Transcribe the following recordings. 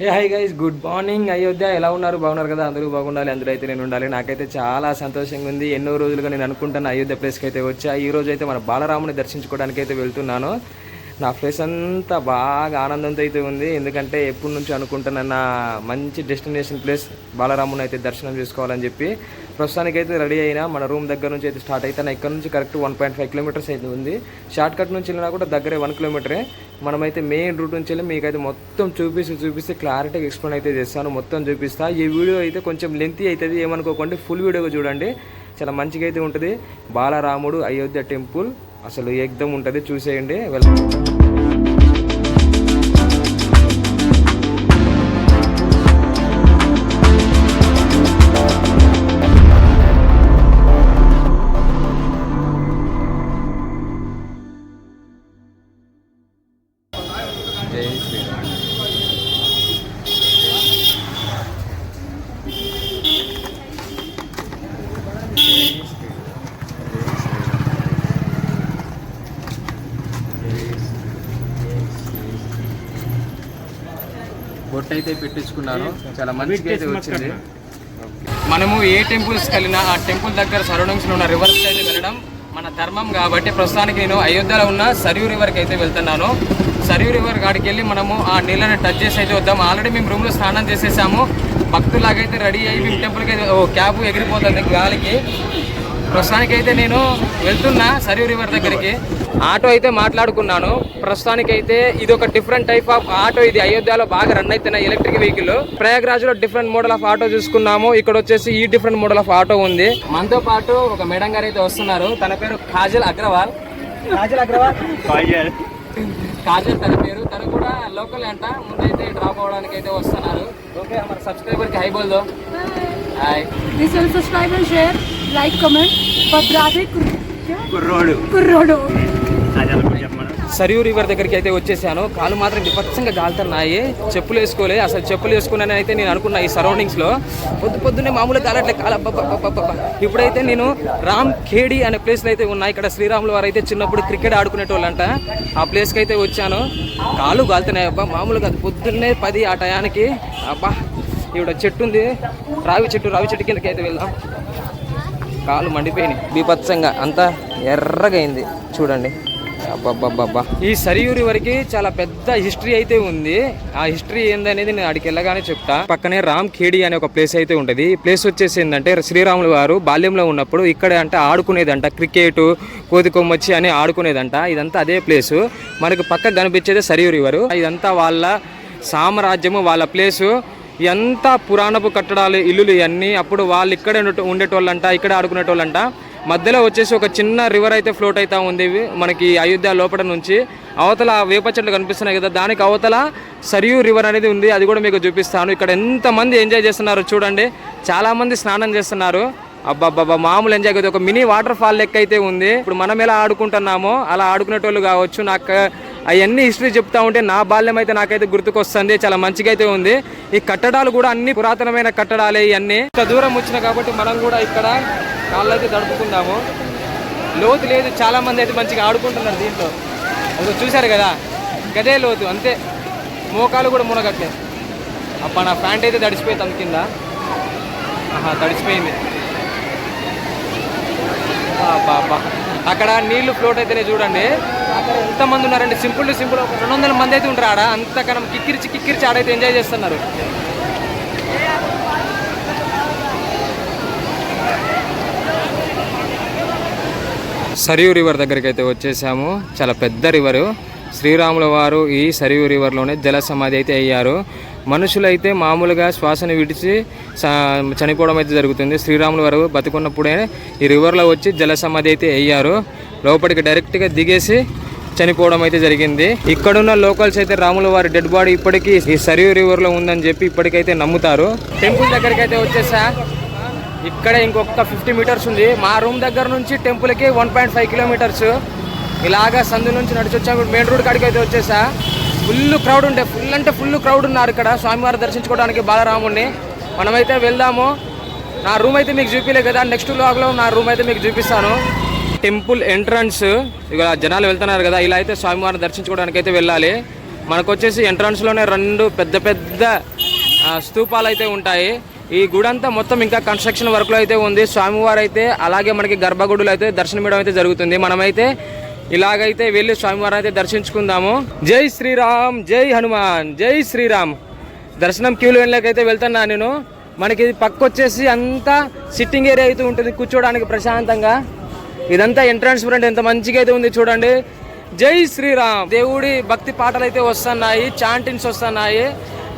Hey hi guys good morning Ayodhya ఎలా ఉన్నారు? బాగున్నారు కదా? అందరూ బాగుండాలి అందరూ అయితే నేను ఉండాలి. నాకైతే చాలా సంతోషంగా ఉంది. ఎన్నో రోజులుగా నేను అనుకుంటాను అయోధ్య ప్లేస్కి అయితే వచ్చా. ఈ రోజు అయితే మన బాలరాముని దర్శించుకోవడానికి అయితే వెళ్తున్నాను. నా ఫేస్ అంతా బాగా ఆనందంతో అయితే ఉంది. ఎందుకంటే ఎప్పటి నుంచి అనుకుంటున్న నా మంచి డెస్టినేషన్ ప్లేస్ బాలరాముని అయితే దర్శనం చేసుకోవాలని చెప్పి. ప్రస్తుతానికి అయితే రెడీ అయినా మన రూమ్ దగ్గర నుంచి అయితే స్టార్ట్ అయితే ఇక్కడ నుంచి correct one point five kilometres అయితే ఉంది. షార్ట్ కట్ నుంచి వెళ్ళినా కూడా దగ్గరే వన్ కిలోమీటరే. మనమైతే మెయిన్ రూట్ నుంచి వెళ్ళి మీకైతే మొత్తం చూపిస్తూ చూపిస్తే క్లారిటీగా ఎక్స్ప్లెయిన్ అయితే చేస్తాను. మొత్తం చూపిస్తా. ఈ వీడియో అయితే కొంచెం లెంతీ అవుతుంది. ఏమనుకోకండి ఫుల్ వీడియోగా చూడండి. చాలా మంచిగా అయితే ఉంటుంది. బాలరాముడు అయోధ్య టెంపుల్ అసలు ఎగ్దం ఉంటుంది. చూసేయండి. వెల్ బొట్టు అయితే పెట్టించుకున్నాను. చాలా మంచిగా అయితే వచ్చింది. మనము ఏ టెంపుల్స్కి వెళ్ళినా ఆ టెంపుల్ దగ్గర సరౌండింగ్స్లో ఉన్న రివర్స్ అయితే వెళ్ళడం మన ధర్మం కాబట్టి ప్రస్తుతానికి నేను అయోధ్యలో ఉన్న సరియూ రివర్కి అయితే వెళ్తున్నాను. సరియూ రివర్ కాడికి వెళ్ళి మనము ఆ నీళ్ళని టచ్ చేసి అయితే వద్దాం. ఆల్రెడీ మేము రూమ్లో స్నానం చేసేసాము. భక్తులాగైతే రెడీ అయ్యి మేము టెంపుల్కి అయితే ఓ క్యాబ్ ఎగిరిపోతుంది గాలికి. ప్రస్తుతానికి అయితే నేను వెళ్తున్నా సరియు రివర్ దగ్గరికి. ఆటో అయితే మాట్లాడుకున్నాను. ప్రస్తుతానికి అయితే ఇది ఒక డిఫరెంట్ టైప్ ఆఫ్ ఆటో. ఇది అయోధ్యలో బాగా రన్ అవుతున్న ఎలక్ట్రిక్ వెహికల్ ప్రయాగ్రాజ్లో డిఫరెంట్ మోడల్ ఆఫ్ ఆటో చూసుకున్నాము. ఇక్కడ వచ్చేసి ఈ డిఫరెంట్ మోడల్ ఆఫ్ ఆటో ఉంది. మనతో పాటు ఒక మేడం గారు అయితే వస్తున్నారు. తన పేరు కాజల్ అగ్రవాల్. కాజల్ అగ్రవాల్? కాజల్. తన పేరు. తను కూడా లోకల్ అంట. ముందైతే డ్రాప్ అవడానికి అయితే వస్తున్నారు. ఓకే మన సబ్స్క్రైబర్కి hi బోల్దో. Hi This will subscribe and కుర్రోడు. అనుకుంటు చెప్పమను సరియు రివర్ దగ్గరికి అయితే వచ్చేసాను. కాలు మాత్రం విపత్సంగా గాలుతున్నాయి చెప్పులు వేసుకోలే. అసలు చెప్పులు వేసుకున్నాను అయితే నేను అనుకున్నా ఈ సరౌండింగ్స్లో. పొద్దు పొద్దున్నే మామూలుగా కాలట్లే కాల. ఇప్పుడైతే నేను రామ్ ఖేడి అనే ప్లేస్ అయితే ఉన్నాయి ఇక్కడ శ్రీరాములు వారు అయితే చిన్నప్పుడు క్రికెట్ ఆడుకునేటోళ్ళంట. ఆ ప్లేస్కి అయితే వచ్చాను. కాలు గాలుతున్నాయి అబ్బా. మామూలుగా పొద్దున్నే పది ఆ టయానికి. అబ్బా. ఇక్కడ చెట్టు ఉంది. రావి చెట్టు రావి చెట్టు కిందకి అయితే వెళ్దాం. కాలు మండిపోయినాయి. బీపత్సంగా అంతా ఎర్రగా అయింది చూడండి. అబ్బబ్బబ్బబ్బా. ఈ సరియూరి వరకు చాలా పెద్ద హిస్టరీ అయితే ఉంది. ఆ హిస్టరీ ఏందనేది నేను అడికి వెళ్ళగానే చెప్తా. పక్కనే రామ్ ఖేడి అనే ఒక ప్లేస్ అయితే ఉంటుంది. ఈ ప్లేస్ వచ్చేసి ఏంటంటే శ్రీరాములు వారు బాల్యంలో ఉన్నప్పుడు ఇక్కడ అంటే ఆడుకునేదంట. క్రికెట్ కోతి కొమ్మచ్చి అని ఆడుకునేదంట. ఇదంతా అదే ప్లేసు. మనకు పక్క కనిపించేది సరియూరి వారు. ఇదంతా వాళ్ళ సామ్రాజ్యము వాళ్ళ ప్లేసు. ఎంత పురాణపు కట్టడాలు ఇల్లులు ఇవన్నీ అప్పుడు వాళ్ళు ఇక్కడే ఉండేటోళ్ళంట ఇక్కడ ఆడుకునేటోళ్ళంట. మధ్యలో వచ్చేసి ఒక చిన్న రివర్ అయితే ఫ్లోట్ అవుతా ఉంది. మనకి అయోధ్య లోపల నుంచి అవతల వేప చెట్లు కనిపిస్తున్నాయి కదా దానికి అవతల సరియు రివర్ అనేది ఉంది. అది కూడా మీకు చూపిస్తాను. ఇక్కడ ఎంతమంది ఎంజాయ్ చేస్తున్నారు చూడండి. చాలామంది స్నానం చేస్తున్నారు. అబ్బాబ్బాబ్బా మామూలు ఎంజాయ్ కదా. ఒక మినీ వాటర్ ఫాల్ లెక్క అయితే ఉంది. ఇప్పుడు మనం ఎలా ఆడుకుంటున్నామో అలా ఆడుకునేటోళ్ళు కావచ్చు. నాకు అవన్నీ హిస్టరీ చెప్తా ఉంటే నా బాల్యం అయితే నాకైతే గుర్తుకొస్తుంది. చాలా మంచిగా అయితే ఉంది. ఈ కట్టడాలు కూడా అన్ని పురాతనమైన కట్టడాలే ఇవన్నీ. ఇంత దూరం వచ్చిన కాబట్టి మనం కూడా ఇక్కడ కాళ్ళైతే తడుపుకుందాము. లోతు లేదు చాలా మంది అయితే మంచిగా ఆడుకుంటున్నారు దీంట్లో. అది చూశారు కదా? గదే లోతు అంతే. మోకాలు కూడా మునగట్లే. అప్ప నా ప్యాంట్ అయితే తడిచిపోయింది తన కింద. ఆహా తడిచిపోయింది అక్కడ నీళ్ళు ఫ్లోట్ అయితేనే చూడండి. ఎంతమంది ఉన్నారండి? మంది సింపుల్ సింపుల్ ఒక రెండు వందల మంది అయితే ఉంటారు ఆడ. అంతకనం కిక్కిరిచి కిక్కిరిచి ఆడైతే ఎంజాయ్ చేస్తున్నారు. సరియు రివర్ దగ్గరికి అయితే వచ్చేసాము. చాలా పెద్ద రివరు. శ్రీరాముల వారు ఈ సరియు రివర్లోనే జల సమాధి అయితే అయ్యారు. మనుషులైతే మామూలుగా శ్వాసను విడిచి చనిపోవడం అయితే జరుగుతుంది. శ్రీరాముల వారు బతుకున్నప్పుడే ఈ రివర్లో వచ్చి జల సమాధి అయితే అయ్యారు. లోపలికి డైరెక్ట్గా దిగేసి చనిపోవడం అయితే జరిగింది. ఇక్కడున్న లోకల్స్ అయితే రాముల వారి డెడ్ బాడీ ఇప్పటికీ ఈ సరియు రివర్లో ఉందని చెప్పి ఇప్పటికైతే నమ్ముతారు. టెంపుల్ దగ్గరికి అయితే వచ్చేసా. ఇక్కడే ఇంకొక ఫిఫ్టీ మీటర్స్ ఉంది. మా రూమ్ దగ్గర నుంచి టెంపుల్కి వన్ పాయింట్ ఫైవ్ కిలోమీటర్స్ ఇలాగా సందు నుంచి నడిచి వచ్చాము మెయిన్ రోడ్ కాడికి అయితే వచ్చేసా. ఫుల్ క్రౌడ్ ఉండే. ఫుల్ అంటే ఫుల్ క్రౌడ్ ఉన్నారు ఇక్కడ. స్వామివారు దర్శించుకోవడానికి బాలరాముడిని మనమైతే వెళ్దాము. నా రూమ్ అయితే మీకు చూపించలే కదా. నెక్స్ట్ వ్లాగ్లో నా రూమ్ అయితే మీకు చూపిస్తాను. టెంపుల్ ఎంట్రన్స్ ఇక జనాలు వెళ్తున్నారు కదా ఇలా అయితే స్వామివారిని దర్శించుకోవడానికి అయితే వెళ్ళాలి. మనకు వచ్చేసి ఎంట్రన్స్లోనే రెండు పెద్ద పెద్ద స్తూపాలు అయితే ఉంటాయి. ఈ గుడి అంతా మొత్తం ఇంకా కన్స్ట్రక్షన్ వర్క్లో అయితే ఉంది. స్వామివారు అయితే అలాగే మనకి గర్భగుడులు అయితే దర్శనం ఇవ్వడం అయితే జరుగుతుంది. మనమైతే ఇలాగైతే వెళ్ళి స్వామివారిని అయితే దర్శించుకుందాము. జై శ్రీరామ్ జై హనుమాన్ జై శ్రీరామ్. దర్శనం క్యూలు వెళ్ళకైతే వెళ్తున్నా నేను. మనకి పక్క వచ్చేసి అంతా సిట్టింగ్ ఏరియా అయితే ఉంటుంది. కూర్చోడానికి ప్రశాంతంగా. ఇదంతా ఎంట్రన్స్ ఫ్రంట్ ఎంత మంచిగా అయితే ఉంది చూడండి. జై శ్రీరామ్. దేవుడి భక్తి పాటలు అయితే వస్తున్నాయి చాంటిన్స్ వస్తున్నాయి.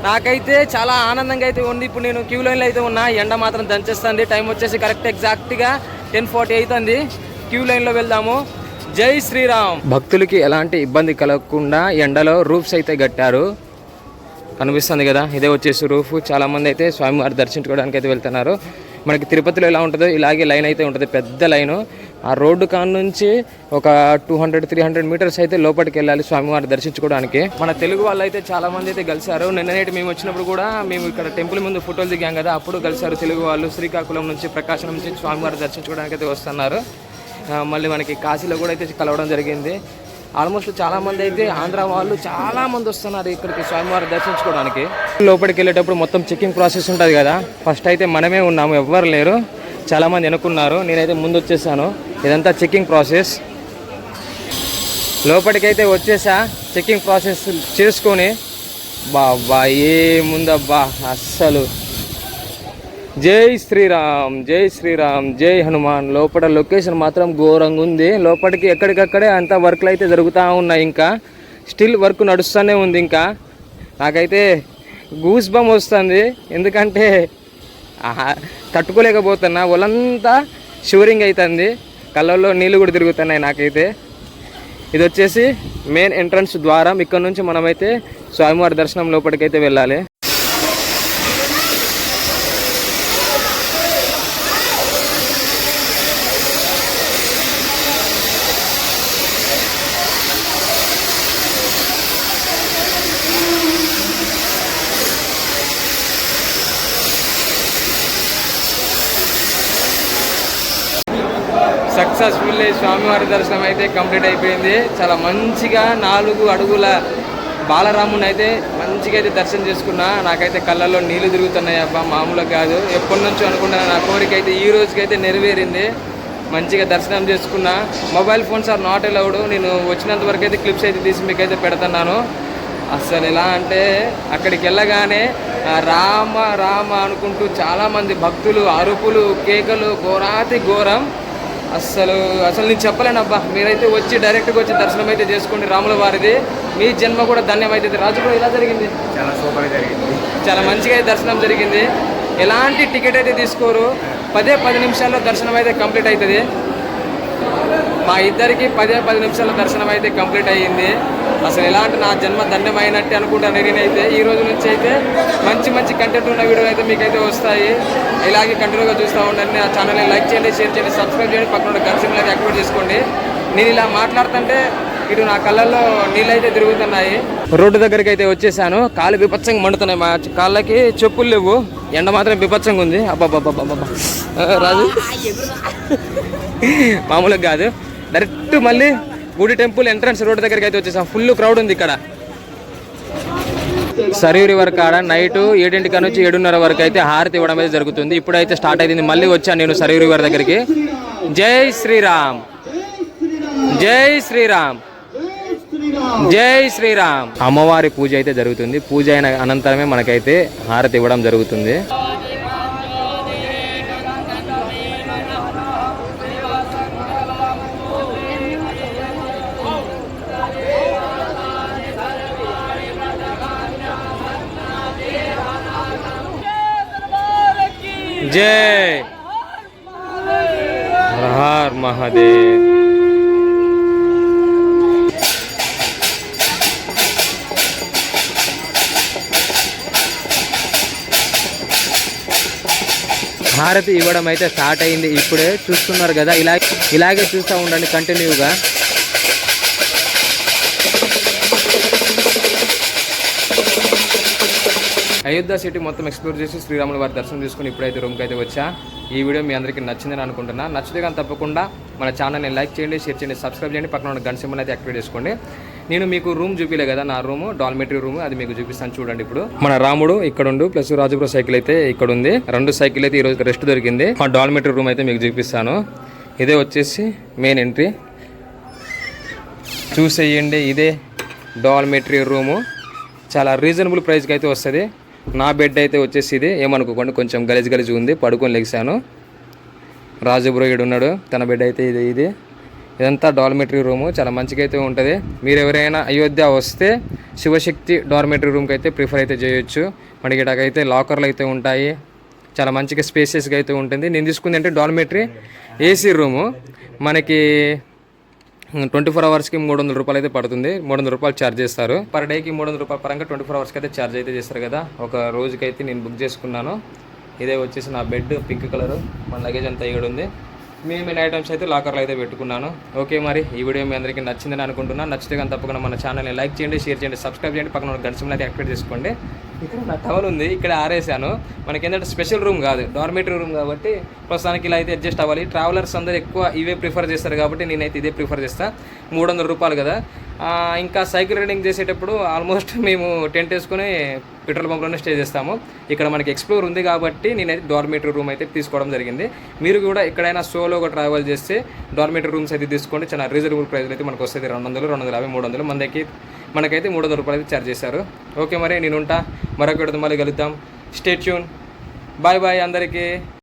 నాకైతే చాలా ఆనందంగా అయితే ఉంది. ఇప్పుడు నేను క్యూ లైన్లో అయితే ఉన్నా. ఎండ మాత్రం దంచేస్తుంది. టైం వచ్చేసి కరెక్ట్ ఎగ్జాక్ట్గా టెన్ ఫార్టీ అవుతుంది క్యూ లైన్లో వెళ్దాము. జై శ్రీరామ్. భక్తులకి ఎలాంటి ఇబ్బంది కలగకుండా ఎండలో రూఫ్స్ అయితే కట్టారు. కనిపిస్తుంది కదా ఇదే వచ్చేసి రూఫ్ చాలా మంది అయితే స్వామివారి దర్శించుకోవడానికి అయితే వెళ్తున్నారు. మనకి తిరుపతిలో ఎలా ఉంటుందో ఇలాగే లైన్ అయితే ఉంటుంది. పెద్ద లైను ఆ రోడ్డు కాన్ నుంచి ఒక two hundred three hundred metres అయితే లోపలికి వెళ్ళాలి స్వామివారిని దర్శించుకోవడానికి. మన తెలుగు వాళ్ళు అయితే చాలా మంది అయితే కలిశారు. నిన్ననేటి మేము వచ్చినప్పుడు కూడా మేము ఇక్కడ టెంపుల్ ముందు ఫోటోలు దిగాం కదా అప్పుడు కలిశారు తెలుగు వాళ్ళు. శ్రీకాకుళం నుంచి ప్రకాశం నుంచి స్వామివారిని దర్శించుకోవడానికి అయితే వస్తున్నారు. మళ్ళీ మనకి కాశీలో కూడా అయితే కలవడం జరిగింది. ఆల్మోస్ట్ చాలా మంది అయితే ఆంధ్ర వాళ్ళు చాలా మంది వస్తున్నారు ఇక్కడికి స్వామివారి దర్శించుకోవడానికి. లోపలికి వెళ్ళేటప్పుడు మొత్తం చెకింగ్ ప్రాసెస్ ఉంటుంది కదా. ఫస్ట్ అయితే మనమే ఉన్నాము ఎవ్వరు లేరు. చాలామంది వెనుకున్నారు. నేనైతే ముందు వచ్చేసాను. ఇదంతా చెకింగ్ ప్రాసెస్ లోపలికైతే వచ్చేసా చెకింగ్ ప్రాసెస్ చేసుకొని. బాబా ఏముందబ్బా అస్సలు. జై శ్రీరామ్ జై శ్రీరామ్ జై హనుమాన్. లోపల లొకేషన్ మాత్రం ఘోరంగా ఉంది. లోపలికి ఎక్కడికక్కడే అంత వర్క్లు అయితే జరుగుతూ ఉన్నాయి ఇంకా. స్టిల్ వర్క్ నడుస్తూనే ఉంది ఇంకా. నాకైతే గూస్ బమ్ వస్తుంది. ఎందుకంటే ఆహా, తట్టుకోలేకపోతున్నా. వాళ్ళంతా షూరింగ్ అవుతుంది కళ్ళల్లో నీళ్ళు కూడా తిరుగుతున్నాయి నాకైతే. ఇది వచ్చేసి మెయిన్ ఎంట్రన్స్ ద్వారం. ఇక్కడ నుంచి మనమైతే స్వామివారి దర్శనం లోపలికైతే వెళ్ళాలి. సక్సెస్ఫుల్లీ స్వామివారి దర్శనం అయితే కంప్లీట్ అయిపోయింది. చాలా మంచిగా నాలుగు అడుగుల బాలరాముని అయితే మంచిగా అయితే దర్శనం చేసుకున్నా. నాకైతే కళ్ళల్లో నీళ్ళు తిరుగుతున్నాయి అబ్బా మామూలుగా కాదు. ఎప్పటి నుంచో అనుకున్నా నా కోరిక అయితే ఈ రోజుకైతే నెరవేరింది. మంచిగా దర్శనం చేసుకున్నా. Mobile phones are not allowed. నేను వచ్చినంత వరకు అయితే క్లిప్స్ అయితే తీసి మీకు అయితే పెడుతున్నాను. అసలు ఎలా అంటే అక్కడికి వెళ్ళగానే రామ రామ అనుకుంటూ చాలామంది భక్తులు అరుపులు కేకలు ఘోరాతి ఘోరం అస్సలు అసలు నేను చెప్పలేను అబ్బా మీరైతే వచ్చి డైరెక్ట్గా వచ్చి దర్శనం అయితే చేసుకోండి రాముల వారిది. మీ జన్మ కూడా ధన్యమైతుంది. రాజు కూడా ఇలా జరిగింది. చాలా సూపర్గా జరిగింది. చాలా మంచిగా అయితే దర్శనం జరిగింది. ఎలాంటి టికెట్ అయితే తీసుకోరు. పదే పది నిమిషాల్లో దర్శనం అయితే కంప్లీట్ అవుతుంది. మా ఇద్దరికి పదే పది నిమిషాల దర్శనం అయితే కంప్లీట్ అయ్యింది. అసలు ఎలాంటి నా జన్మ ధన్యమైనట్టు అనుకుంటాను నేనైతే ఈ రోజు నుంచి అయితే మంచి మంచి కంటెంట్ ఉన్న వీడియోలు అయితే మీకైతే వస్తాయి. ఇలాగే కంటిన్యూగా చూస్తూ ఉండండి. నా ఛానల్ని లైక్ చేయండి షేర్ చేయండి సబ్స్క్రైబ్ చేయండి. పక్కన సింబల్ అయితే యాక్టివేట్ చేసుకోండి. నేను ఇలా మాట్లాడుతుంటే ఇటు నా కళ్ళల్లో నీళ్ళు అయితే తిరుగుతున్నాయి. రోడ్డు దగ్గరికి అయితే వచ్చేసాను. కాళ్ళు విపత్సంగా మండుతున్నాయి. మా కాళ్ళకి చెప్పులు లేవు. ఎండ మాత్రం విపత్సంగా ఉంది. అబ్బాబ్బాబ్బా రాజు. మామూలుగా కాదు. డైరెక్ట్ మళ్ళీ గుడి టెంపుల్ ఎంట్రన్స్ రోడ్ దగ్గరికి అయితే వచ్చేసాం. ఫుల్ క్రౌడ్ ఉంది ఇక్కడ. సరియూరి వరకు ఆడ నైట్ ఏడింటి నుంచి ఏడున్నర వరకు అయితే హారతి ఇవ్వడం అయితే జరుగుతుంది. ఇప్పుడైతే స్టార్ట్ అయింది. మళ్ళీ వచ్చాను నేను సరియూరి రివర్ దగ్గరికి. జై శ్రీరామ్. జై శ్రీరామ్. జై శ్రీరామ్. అమ్మవారి పూజ అయితే జరుగుతుంది. పూజ అయిన అనంతరమే మనకైతే హారతి ఇవ్వడం జరుగుతుంది. જય હર મહાદેવ హారతి ఇవ్వడం అయితే స్టార్ట్ అయింది ఇప్పుడే చూస్తున్నారు కదా ఇలా ఇలాగే చూస్తూ ఉండండి కంటిన్యూగా అయోధ్య సిటీ మొత్తం ఎక్స్ప్లోర్ చేసి శ్రీరాముల వారి దర్శనం తీసుకుని ఇప్పుడైతే రూమ్కి అయితే వచ్చా. ఈ వీడియో మీ అందరికీ నచ్చిందని అనుకుంటున్నా. నచ్చితే కానీ తప్పకుండా మన ఛానల్ని లైక్ చేయండి షేర్ చేయండి సబ్స్క్రైబ్ చేయండి. పక్కన ఉన్న గంట సింబల్ అయితే యాక్టివేట్ చేసుకోండి. నేను మీకు రూమ్ చూపిలే కదా నా రూమ్ డాల్మెటరీ రూమ్ అది మీకు చూపిస్తాను చూడండి ఇప్పుడు. మన రాముడు ఇక్కడ ఉండు ప్లస్ రాజుపుర సైకిల్ అయితే ఇక్కడ ఉంది రెండు సైకిల్ అయితే ఈరోజు రెస్ట్ దొరికింది. మా డాల్మెటరీ రూమ్ అయితే మీకు చూపిస్తాను. ఇదే వచ్చేసి మెయిన్ ఎంట్రీ చూసేయండి ఇదే డాల్మెటరీ రూము చాలా రీజనబుల్ ప్రైస్కి అయితే వస్తుంది. నా బెడ్ అయితే వచ్చేసి ఇది ఏమనుకోకండి కొంచెం గలీజ్ గలీజ్ ఉంది. పడుకొని లెగిసాను రాజుబ్రోయుడు ఉన్నాడు. తన బెడ్ అయితే ఇది ఇది. ఇదంతా డార్మెటరీ రూము చాలా మంచిగా అయితే ఉంటుంది. మీరు ఎవరైనా అయోధ్య వస్తే శివశక్తి డార్మెటరీ రూమ్కి అయితే ప్రిఫర్ అయితే చేయొచ్చు. మనకి ఇలాగైతే లాకర్లు అయితే ఉంటాయి. చాలా మంచిగా స్పేసెస్గా అయితే ఉంటుంది. నేను తీసుకుంది అంటే డార్మెటరీ ఏసీ రూము మనకి ట్వంటీ ఫోర్ అవర్స్కి మూడు వందల రూపాయలు అయితే పడుతుంది. మూడు వందల రూపాయలు ఛార్జ్ చేస్తారు. పర్ డేకి మూడు వందల రూపాయల పరంగా ట్వంటీ ఫోర్ అవర్స్కి అయితే ఛార్జ్ అయితే చేస్తారు కదా. ఒక రోజుకి అయితే నేను బుక్ చేసుకున్నాను. ఇదే వచ్చేసి నా బెడ్ పింక్ కలర్. మన లగేజ్ అంతా ఇక్కడ ఉంది. మెయిన్ ఐటమ్స్ అయితే లాకర్లో అయితే పెట్టుకున్నాను. ఓకే మరి ఈ వీడియో మీ అందరికీ నచ్చిందని అనుకుంటున్నాను నచ్చితే కానీ తప్పకుండా మన ఛానల్ని లైక్ చేయండి షేర్ చేయండి సబ్స్క్రైబ్ చేయండి. పక్కన గడిచిన అయితే యాక్టివేట్ చేసుకోండి. ఇక్కడ నా టవల్ ఉంది ఇక్కడ ఆరేసాను. మనకి ఏంటంటే స్పెషల్ రూమ్ కాదు డార్మేటరీ రూమ్ కాబట్టి ప్రస్తుతానికి ఇలా అయితే అడ్జస్ట్ అవ్వాలి. ట్రావెలర్స్ అందరూ ఎక్కువ ఇవే ప్రిఫర్ చేస్తారు కాబట్టి నేనైతే ఇదే ప్రిఫర్ చేస్తాను మూడు వందల రూపాయలు కదా. ఇంకా సైకిల్ రైడింగ్ చేసేటప్పుడు ఆల్మోస్ట్ మేము టెంట్ వేసుకొని పెట్రోల్ బంక్లోనే స్టే చేస్తాము. ఇక్కడ మనకి ఎక్స్ప్లోర్ ఉంది కాబట్టి నేనైతే డార్మేటరీ రూమ్ అయితే తీసుకోవడం జరిగింది. మీరు కూడా ఎక్కడైనా సోలోగా ట్రావెల్ చేస్తే డార్మేటరీ రూమ్స్ అయితే తీసుకోండి. చాలా రీజనబుల్ ప్రైస్ అయితే మనకు వస్తుంది రెండు వందలు రెండు వందల యాభై మూడు వందలు. మనకి మనకైతే మూడు వందల రూపాయలు అయితే ఛార్జ్ చేశారు. ఓకే మరి నేను ఉంటా. మరొక మళ్ళీ కలుద్దాం. స్టేట్యూన్ బాయ్ బాయ్ అందరికీ.